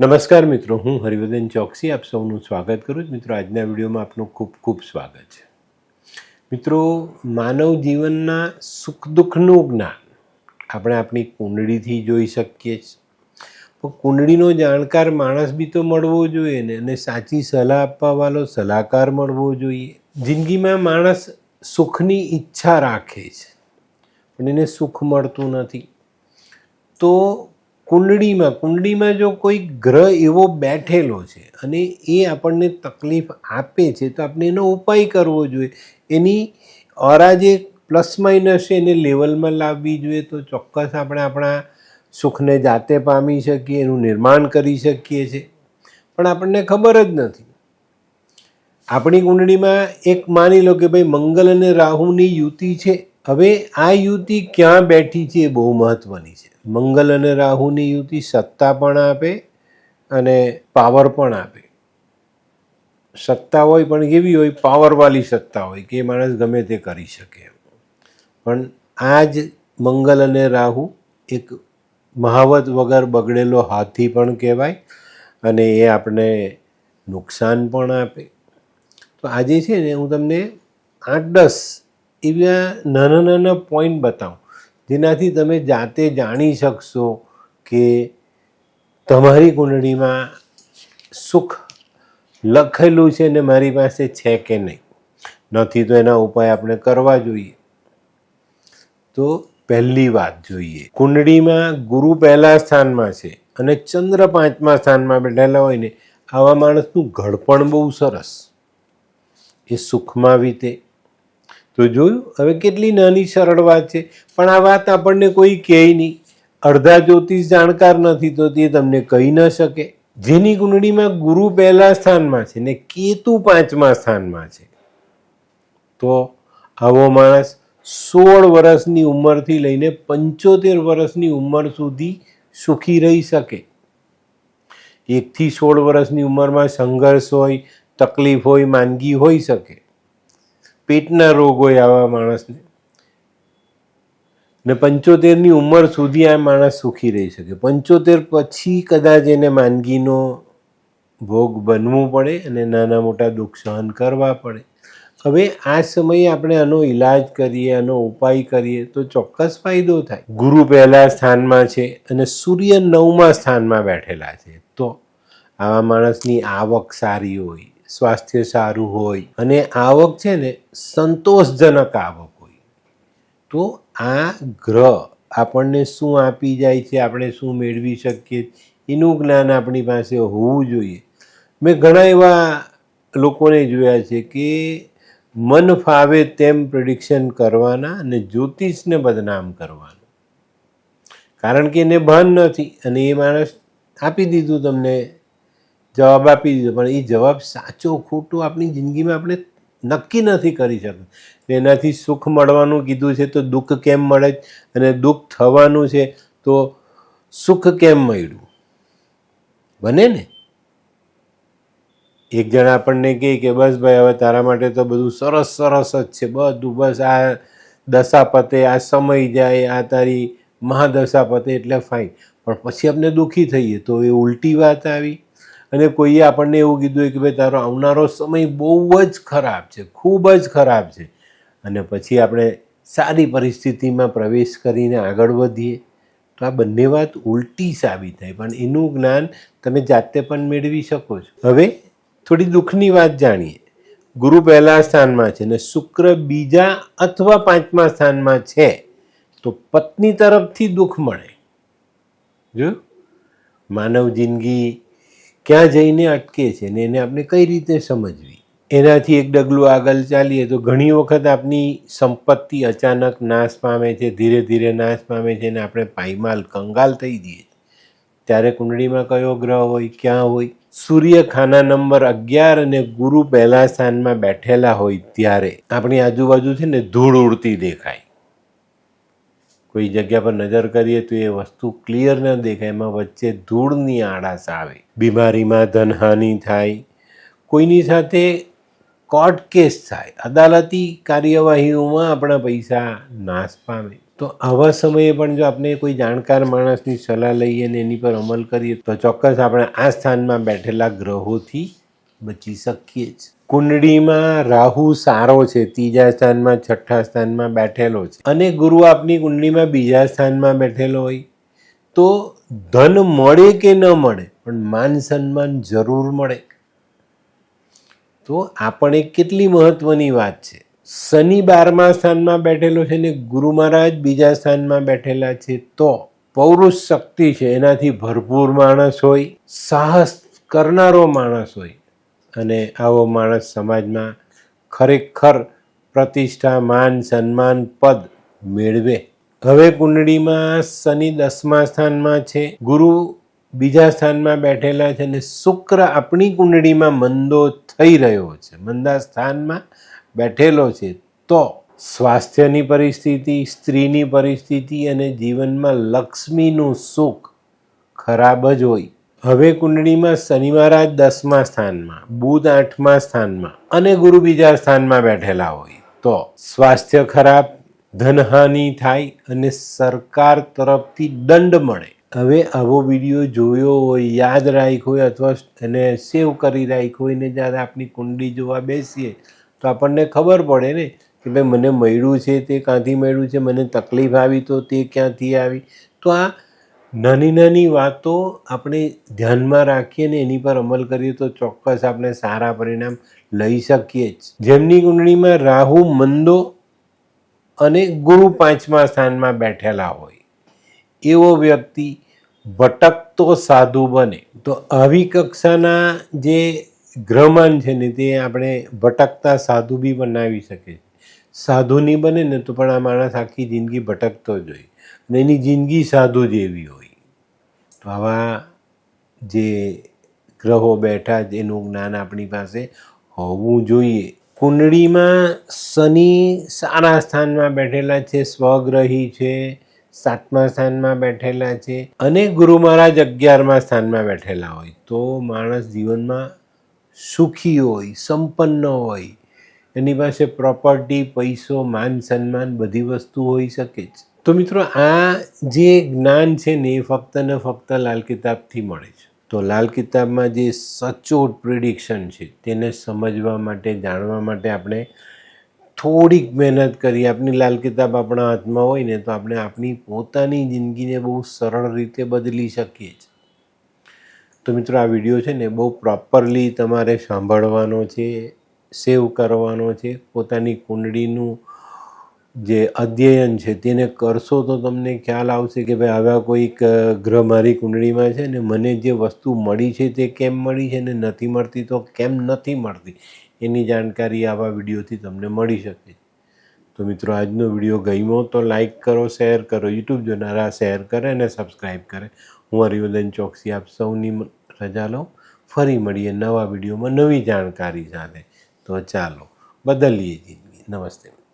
નમસ્કાર મિત્રો, હું હરિવર્ધન ચોકસી, આપ સૌનું સ્વાગત કરું છું. મિત્રો, આજના વિડીયોમાં આપનું ખૂબ ખૂબ સ્વાગત છે. મિત્રો, માનવ જીવનના સુખ દુઃખનું જ્ઞાન આપણે આપણી કુંડળીથી જોઈ શકીએ છીએ. પણ કુંડળીનો જાણકાર માણસ બી તો મળવો જોઈએ ને, અને સાચી સલાહ આપવાવાળો સલાહકાર મળવો જોઈએ. જિંદગીમાં માણસ સુખની ઈચ્છા રાખે છે, પણ એને સુખ મળતું નથી. તો કુંડળીમાં કુંડળીમાં જો કોઈ ગ્રહ એવો બેઠેલો છે અને એ આપણને તકલીફ આપે છે, તો આપણે એનો ઉપાય કરવો જોઈએ. એની ઓરા જે પ્લસ માઇનસ છે, એને લેવલમાં લાવવી જોઈએ, તો ચોક્કસ આપણે આપણા સુખને જાતે પામી શકીએ, એનું નિર્માણ કરી શકીએ છીએ પણ આપણને ખબર જ નથી. આપણી કુંડળીમાં એક માની લો કે ભાઈ મંગલ અને રાહુની યુતિ છે. હવે આ યુતિ ક્યાં બેઠી છે એ બહુ મહત્વની છે. મંગલ અને રાહુની યુતિ સત્તા પણ આપે અને પાવર પણ આપે. સત્તા હોય પણ કેવી હોય? પાવરવાળી સત્તા હોય કે માણસ ગમે તે કરી શકે પણ આ જ મંગલ અને રાહુ એક મહાવત વગર બગડેલો હાથી પણ કહેવાય અને એ આપણે નુકસાન પણ આપે. તો આજે છે ને હું તમને આઠ દસ એવા નાના નાના પોઈન્ટ બતાવું, જેનાથી તમે જાતે જાણી શકશો કે તમારી કુંડળીમાં સુખ લખેલું છે ને મારી પાસે છે કે નહીં. નથી તો એના ઉપાય આપણે કરવા જોઈએ. તો પહેલી વાત જોઈએ, કુંડળીમાં ગુરુ પહેલા સ્થાનમાં છે અને ચંદ્ર પાંચમા સ્થાનમાં બેઠેલા હોય ને, આવા માણસનું ઘડપણ બહુ સરસ. એ સુખમાં વીતે તો જોયું? હવે કેટલી નાની સરળ વાત છે. પણ આ વાત આપણને કોઈ કહે નહીં. અડધા જ્યોતિષ જાણકાર નથી તો તે તમને કહી ન શકે. જેની કુંડળીમાં ગુરુ પહેલા સ્થાનમાં છે ને કેતુ પાંચમા સ્થાનમાં છે. તો આવો માણસ સોળ વર્ષની ઉંમરથી લઈને પંચોતેર વર્ષની ઉંમર સુધી સુખી રહી શકે. એકથી સોળ વર્ષની ઉંમરમાં સંઘર્ષ હોય, તકલીફ હોય, માંદગી હોઈ શકે. પેટના રોગ હોય આવા માણસને. ને પંચોતેરની ઉંમર સુધી આ માણસ સુખી રહી શકે. પંચોતેર પછી કદાચ એને માંદગીનો ભોગ બનવું પડે અને નાના મોટા દુઃખ સહન કરવા પડે. હવે આ સમયે આપણે આનો ઈલાજ કરીએ, આનો ઉપાય કરીએ તો ચોક્કસ ફાયદો થાય. ગુરુ પહેલા સ્થાનમાં છે અને સૂર્ય નવમા સ્થાનમાં બેઠેલા છે. તો આવા માણસની આવક સારી હોય. સ્વાસ્થ્ય સારું હોય અને આવક છે ને સંતોષજનક આવક હોય. તો આ ગ્રહ આપણને શું આપી જાય છે, આપણે શું મેળવી શકીએ? એનું જ્ઞાન આપણી પાસે હોવું જોઈએ. મેં ઘણા એવા લોકોને જોયા છે કે મન ફાવે તેમ પ્રિડિક્શન કરવાના અને જ્યોતિષને બદનામ કરવાનું. કારણ કે એને ભાન નથી અને એ માણસ આપી દીધું તમને જવાબ આપી દીધો. પણ એ જવાબ સાચો, ખોટો આપણી જિંદગીમાં આપણે નક્કી નથી કરી શકતા. એનાથી સુખ મળવાનું કીધું છે તો દુઃખ કેમ મળે? અને દુઃખ થવાનું છે તો સુખ કેમ મળ્યું? બને ને? એક જણ આપણને કહે કે બસ ભાઈ, હવે તારા માટે તો બધું સરસ સરસ જ છે. બધું બસ આ દશા પતે આ સમય જાય, આ તારી મહાદશા પતે એટલે ફાઇન પણ પછી આપણે દુઃખી થઈએ તો એ ઉલટી વાત આવી. અને કોઈએ આપણને એવું કીધું હોય કે ભાઈ, તારો આવનારો સમય બહુ જ ખરાબ છે, ખૂબ જ ખરાબ છે. અને પછી આપણે સારી પરિસ્થિતિમાં પ્રવેશ કરીને આગળ વધીએ. તો આ બંને વાત ઉલટી સાબિત થાય, પણ એનું જ્ઞાન તમે જાતે પણ મેળવી શકો છો. હવે થોડી દુઃખની વાત જાણીએ. ગુરુ પહેલા સ્થાનમાં છે ને શુક્ર બીજા અથવા પાંચમા સ્થાનમાં છે, તો પત્ની તરફથી દુઃખ મળે. જો? માનવ જિંદગી ક્યાં જઈને અટકે છે ને એને આપણે કઈ રીતે સમજવી? એનાથી એક ડગલું આગળ ચાલીએ તો ઘણી વખત આપની સંપત્તિ અચાનક નાશ પામે છે, ધીરે ધીરે નાશ પામે છે ને આપણે પાયમાલ કંગાલ થઈ જઈએ ત્યારે કુંડળીમાં કયો ગ્રહ હોય, ક્યાં હોય? સૂર્ય ખાના નંબર અગિયાર અને ગુરુ પહેલા સ્થાનમાં બેઠેલા હોય ત્યારે આપણી આજુબાજુ છે ને ધૂળ ઉડતી દેખાય. કોઈ જગ્યા પર નજર કરીએ તો એ વસ્તુ ક્લિયર ન દેખાય. એમાં વચ્ચે ધૂળની આળાશ આવે. બીમારીમાં ધનહાનિ થાય. કોઈની સાથે કોર્ટ કેસ થાય. અદાલતી કાર્યવાહીઓમાં આપણા પૈસા નાશ પામે. તો આવા સમયે પણ જો આપણે કોઈ જાણકાર માણસની સલાહ લઈએ અને એની પર અમલ કરીએ તો ચોક્કસ આપણે આ સ્થાનમાં બેઠેલા ગ્રહોથી બચી શકીએ જ. કુંડળીમાં રાહુ સારો છે, ત્રીજા સ્થાનમાં, છઠ્ઠા સ્થાનમાં બેઠેલો છે. અને ગુરુ આપની કુંડળીમાં બીજા સ્થાનમાં બેઠેલો હોય. તો ધન મળે કે ન મળે, પણ માન સન્માન જરૂર મળે. તો આ પણ એક કેટલી મહત્વની વાત છે. શનિ બારમા સ્થાનમાં બેઠેલો છે ને ગુરુ મહારાજ બીજા સ્થાનમાં બેઠેલા છે તો પૌરુષ શક્તિ છે, એનાથી ભરપૂર માણસ હોય, સાહસ કરનારો માણસ હોય. અને આવો માણસ સમાજમાં ખરેખર પ્રતિષ્ઠા માન સન્માન પદ મેળવે. હવે કુંડળીમાં શનિ દસમા સ્થાનમાં છે. ગુરુ બીજા સ્થાનમાં બેઠેલા છે અને શુક્ર આપણી કુંડળીમાં મંદો થઈ રહ્યો છે. મંદા સ્થાનમાં બેઠેલો છે. તો સ્વાસ્થ્યની પરિસ્થિતિ, સ્ત્રીની પરિસ્થિતિ અને જીવનમાં લક્ષ્મીનું સુખ ખરાબ જ હોય. હવે કુંડળીમાં શનિ મહારાજ દસમા સ્થાનમાં, બુધ આઠમા સ્થાનમાં અને ગુરુ બીજા સ્થાનમાં બેઠેલા હોય. તો સ્વાસ્થ્ય ખરાબ, ધનહાનિ થાય અને સરકાર તરફથી દંડ મળે. હવે આવો વીડિયો જોયો હોય, યાદ રાખ્યો હોય અથવા એને સેવ કરી રાખ્યો હોય ને જ્યારે આપણી કુંડળી જોવા બેસીએ, તો આપણને ખબર પડે ને કે ભાઈ મને મળ્યું છે, તે ક્યાંથી મળ્યું છે, મને તકલીફ આવી તો તે ક્યાંથી આવી? તો આ નાની નાની વાતો આપણે ધ્યાનમાં રાખીએ ને એની પર અમલ કરીએ તો ચોક્કસ આપણે સારા પરિણામ લઈ શકીએ જ. જેમની કુંડળીમાં રાહુ, મંદો અને ગુરુ પાંચમા સ્થાનમાં બેઠેલા હોય, એવો વ્યક્તિ ભટકતો સાધુ બને. તો આવી કક્ષાના જે ગ્રહમાન છે ને તે આપણે ભટકતા સાધુ બી બનાવી શકે સાધુ નહીં બને ને તો પણ આ માણસ આખી જિંદગી ભટકતો જ હોય. અને એની જિંદગી સાધુ જેવી હોય. આવા જે ગ્રહો બેઠા એનું જ્ઞાન આપણી પાસે હોવું જોઈએ. કુંડળીમાં શનિ સારા સ્થાનમાં બેઠેલા છે, સ્વગ્રહી છે, સાતમા સ્થાનમાં બેઠેલા છે અને ગુરુ મહારાજ અગિયારમા સ્થાનમાં બેઠેલા હોય. તો માણસ જીવનમાં સુખી હોય, સંપન્ન હોય. એની પાસે પ્રોપર્ટી પૈસો, માન, સન્માન બધી વસ્તુ હોઈ શકે જ. તો મિત્રો, આ જે જ્ઞાન છે ને એ ફક્ત ને ફક્ત લાલ કિતાબથી મળે છે. તો લાલ કિતાબમાં જે સચોટ પ્રિડિક્શન છે, તેને સમજવા માટે, જાણવા માટે આપણે થોડીક મહેનત કરી. આપણી લાલ કિતાબ આપણા હાથમાં હોય ને તો આપણે આપણી પોતાની જિંદગીને બહુ સરળ રીતે બદલી શકીએ છીએ. તો મિત્રો, આ વીડિયો છે ને બહુ પ્રોપરલી તમારે સાંભળવાનો છે સેવ કરવાનો છે, પોતાની કુંડળીનું જે અધ્યયન છે તેને કરશો તો તમને ખ્યાલ આવશે કે ભાઈ આવા કોઈક ગ્રહ મારી કુંડળીમાં છે ને મને જે વસ્તુ મળી છે તે કેમ મળી છે ને નથી મળતી તો કેમ નથી મળતી? એની જાણકારી આવા વિડીયોથી તમને મળી શકે. તો મિત્રો આજનો વીડિયો ગમ્યો તો લાઇક કરો, શેર કરો, યુટ્યુબ જોનારા શેર કરે અને સબસ્ક્રાઈબ કરે. હું હરિવદન ચોકસી આપ સૌની રજા લઉં. ફરી મળીએ નવા વિડીયોમાં નવી જાણકારી સાથે. તો ચાલો, બદલીએ જિંદગી. નમસ્તે